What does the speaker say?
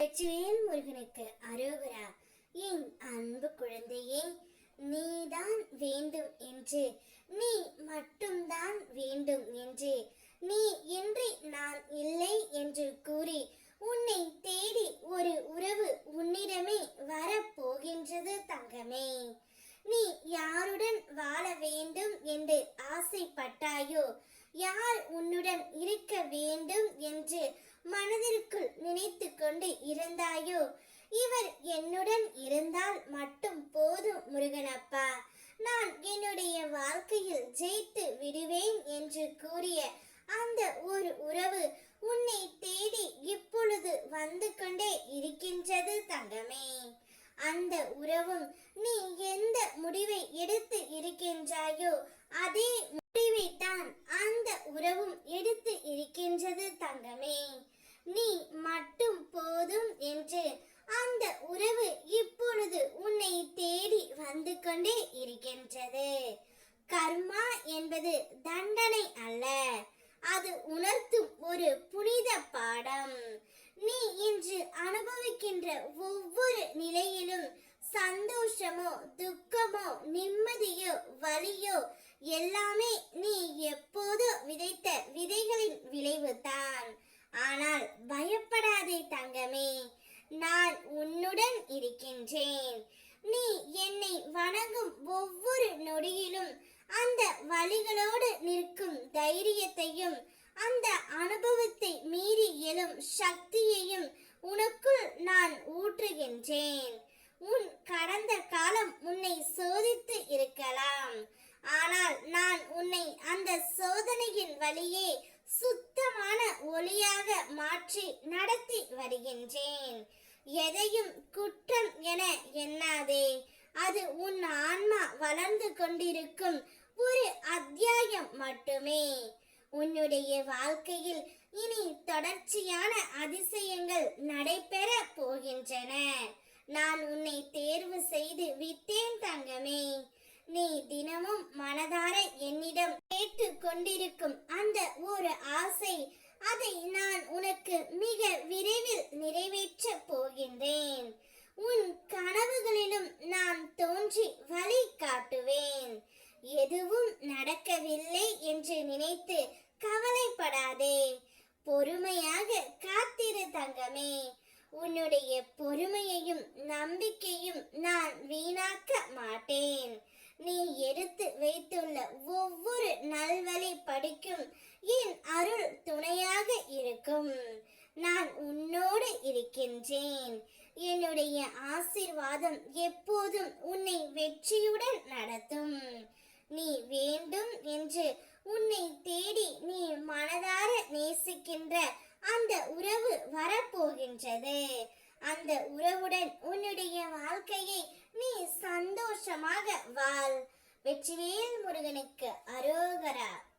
வெற்றிவேல் முருகனுக்கு அரோகரா என் அன்பு குழந்தையே நீதான் வேண்டும் என்று நீ மட்டும்தான் வேண்டும் என்று நீ இன்றி நான் இல்லை என்று கூறி உன்னை தேடி ஒரு உறவு உன்னிடமே வரப்போகின்றது தங்கமே. நீ யாருடன் வாழ வேண்டும் என்று ஆசைப்பட்டாயோ யார் உன்னுடன் இருக்க வேண்டும் என்று மனதிற்குள் நினைத்து கொண்டு இருந்தாயோ? இவர் என்னுடன் இருந்தால் மட்டும் போதும் முருகனப்பா. நான் என்னுடைய வாழ்க்கையில் ஜெயித்து விடுவேன் என்று கூறிய அந்த ஒரு உறவு உன்னை தேடி இப்பொழுது வந்து கொண்டே இருக்கின்றது தங்கமே. அந்த உறவும் நீ எந்த முடிவை எடுத்து இருக்கின்றாயோ அதே முடிவை தான் அந்த உறவும் எடுத்து இருக்கின்றது தங்கமே. நீ மட்டும் போதும் என்று அந்த உறவு இப்பொழுது உன்னை தேடி வந்து கொண்டே இருக்கின்றது. கர்மா என்பது தண்டனை அல்ல. அது உணர்த்தும் ஒரு புனித பாடம். நீ இன்று அனுபவிக்கின்ற ஒவ்வொரு நிலையிலும் சந்தோஷமோ துக்கமோ நிம்மதியோ வலியோ எல்லாமே நீ எப்போதோ விதைத்த விதைகளின் விளைவுதான். ஆனால் பயப்படாதே தங்கமே நான் உன்னுடன் இருக்கின்றேன். நீ என்னை வணங்கும் ஒவ்வொரு நொடியிலும் அந்த வழிகளோடு நிற்கும் தைரியத்தையும் அந்த அனுபவத்தை மீறி எழும் சக்தியையும் உனக்குள் நான் ஊற்றுகின்றேன். உன் கடந்த காலம் உன்னை சோதித்து இருக்கலாம். ஆனால் நான் உன்னை அந்த சோதனையின் வழியே சுத்தமான ஒளியாக மாற்றி நடத்தி வருகின்றேன். எதையும் குற்றம் என எண்ணாதே. அது உன் ஆன்மா வளர்ந்து கொண்டிருக்கும் ஒரு அத்தியாயம் மட்டுமே. உன்னுடைய வாழ்க்கையில் இனி தொடர்ச்சியான அதிசயங்கள் நடைபெற போகின்றன. நான் உன்னை தேர்வு செய்து விட்டேன் தங்கமே. நீ தினமும் மனதார என்னிடம் கேட்டு கொண்டிருக்கும் அந்த ஒரு ஆசை அதை நான் உனக்கு மிக விரைவில் நிறைவேற்ற போகின்றேன். உன் கனவுகளிலும் நான் தோன்றி வழி காட்டுவேன். எதுவும் நடக்கவில்லை என்று நினைத்து கவலைப்படாதே. பொறுமையாக காத்திரு தங்கமே. உன்னுடைய பொறுமையையும் நம்பிக்கையும் நான் வீணாக்க மாட்டேன். நீ எடுத்து வைத்துள்ள ஒவ்வொரு நல்வழி படிக்கும் என் அருள் துணையாக இருக்கும். நான் உன்னோடு இருக்கின்றேன். என்னுடைய ஆசிர்வாதம் எப்போதும் உன்னை வெற்றியுடன் நடத்தும். நீ வேண்டும் என்று உன்னை தேடி நீ மனதார நேசிக்கின்ற அந்த உறவு வரப்போகின்றது. அந்த உறவுடன் உன்னுடைய வாழ்க்கையை நீ சந்தோஷமாக வாழ். வெற்றிவேல் முருகனுக்கு அரோகரா.